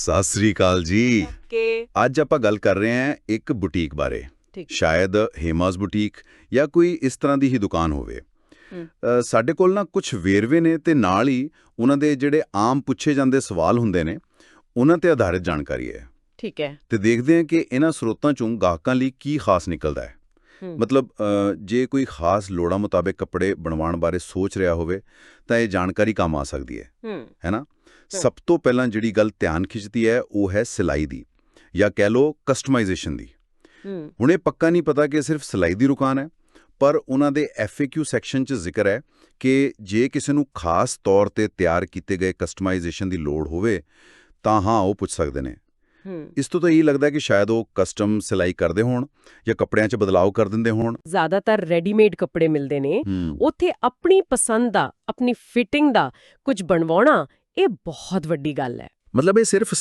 ਸਤਿ ਸ੍ਰੀ ਅਕਾਲ ਜੀ। ਕਿ ਅੱਜ ਆਪਾਂ ਗੱਲ ਕਰ ਰਹੇ ਹਾਂ ਇੱਕ ਬੁਟੀਕ ਬਾਰੇ। ਸ਼ਾਇਦ ਹੇਮਾਸ ਬੁਟੀਕ ਜਾਂ ਕੋਈ ਇਸ ਤਰ੍ਹਾਂ ਦੀ ਹੀ ਦੁਕਾਨ ਹੋਵੇ। ਸਾਡੇ ਕੋਲ ਨਾ ਕੁਝ ਵੇਰਵੇ ਨੇ ਤੇ ਨਾਲ ਹੀ ਉਹਨਾਂ ਦੇ ਜਿਹੜੇ ਆਮ ਪੁੱਛੇ ਜਾਂਦੇ ਸਵਾਲ ਹੁੰਦੇ ਨੇ ਉਹਨਾਂ ਤੇ ਆਧਾਰਿਤ ਜਾਣਕਾਰੀ ਹੈ। ਠੀਕ ਹੈ। ਤੇ ਦੇਖਦੇ ਹਾਂ ਕਿ ਇਹਨਾਂ ਸਰੋਤਾਂ ਚੋਂ ਗਾਹਕਾਂ ਲਈ ਕੀ ਖਾਸ ਨਿਕਲਦਾ ਹੈ। ਮਤਲਬ ਜੇ ਕੋਈ ਖਾਸ ਲੋੜਾਂ ਮੁਤਾਬਕ ਕੱਪੜੇ ਬਣਵਾਉਣ ਬਾਰੇ ਸੋਚ ਰਿਹਾ ਹੋਵੇ ਤਾਂ ਇਹ ਜਾਣਕਾਰੀ ਕੰਮ ਆ ਸਕਦੀ ਹੈ। ਹੂੰ। ਹੈਨਾ ਸਭ ਤੋਂ ਪਹਿਲਾਂ ਜਿਹੜੀ ਗੱਲ ਧਿਆਨ ਖਿੱਚਦੀ ਹੈ ਉਹ ਹੈ ਸਿਲਾਈ ਦੀ ਜਾਂ ਕਹਿ ਲਓ ਕਸਟਮਾਈਜ਼ੇਸ਼ਨ ਦੀ। ਹੁਣ ਇਹ ਪੱਕਾ ਨਹੀਂ ਪਤਾ ਕਿ ਸਿਰਫ ਸਿਲਾਈ ਦੀ ਦੁਕਾਨ ਹੈ ਪਰ ਉਹਨਾਂ ਦੇ FAQ ਸੈਕਸ਼ਨ 'ਚ ਜ਼ਿਕਰ ਹੈ ਕਿ ਜੇ ਕਿਸੇ ਨੂੰ ਖਾਸ ਤੌਰ ਤੇ ਤਿਆਰ ਕੀਤੇ ਗਏ ਕਸਟਮਾਈਜ਼ੇਸ਼ਨ ਦੀ ਲੋੜ ਹੋਵੇ ਤਾਂ ਹਾਂ ਉਹ ਪੁੱਛ ਸਕਦੇ ਨੇ। ਇਸ ਤੋਂ ਤਾਂ ਇਹ ਲੱਗਦਾ ਕਿ ਸ਼ਾਇਦ ਉਹ ਕਸਟਮ ਸਿਲਾਈ ਕਰਦੇ ਹੋਣ ਜਾਂ ਕੱਪੜਿਆਂ 'ਚ ਬਦਲਾਅ ਕਰ ਦਿੰਦੇ ਹੋਣ। ਜ਼ਿਆਦਾਤਰ ਰੈਡੀਮੇਡ ਕੱਪੜੇ ਮਿਲਦੇ ਨੇ। ਉੱਥੇ ਆਪਣੀ ਪਸੰਦ ਦਾ ਆਪਣੀ ਫਿਟਿੰਗ ਦਾ ਕੁਝ ਬਣਵਾਉਣਾ ਇਹ ਬਹੁਤ ਵੱਡੀ ਗੱਲ ਹੈ। ਮਤਲਬ ਇਹ ਸਿਰਫ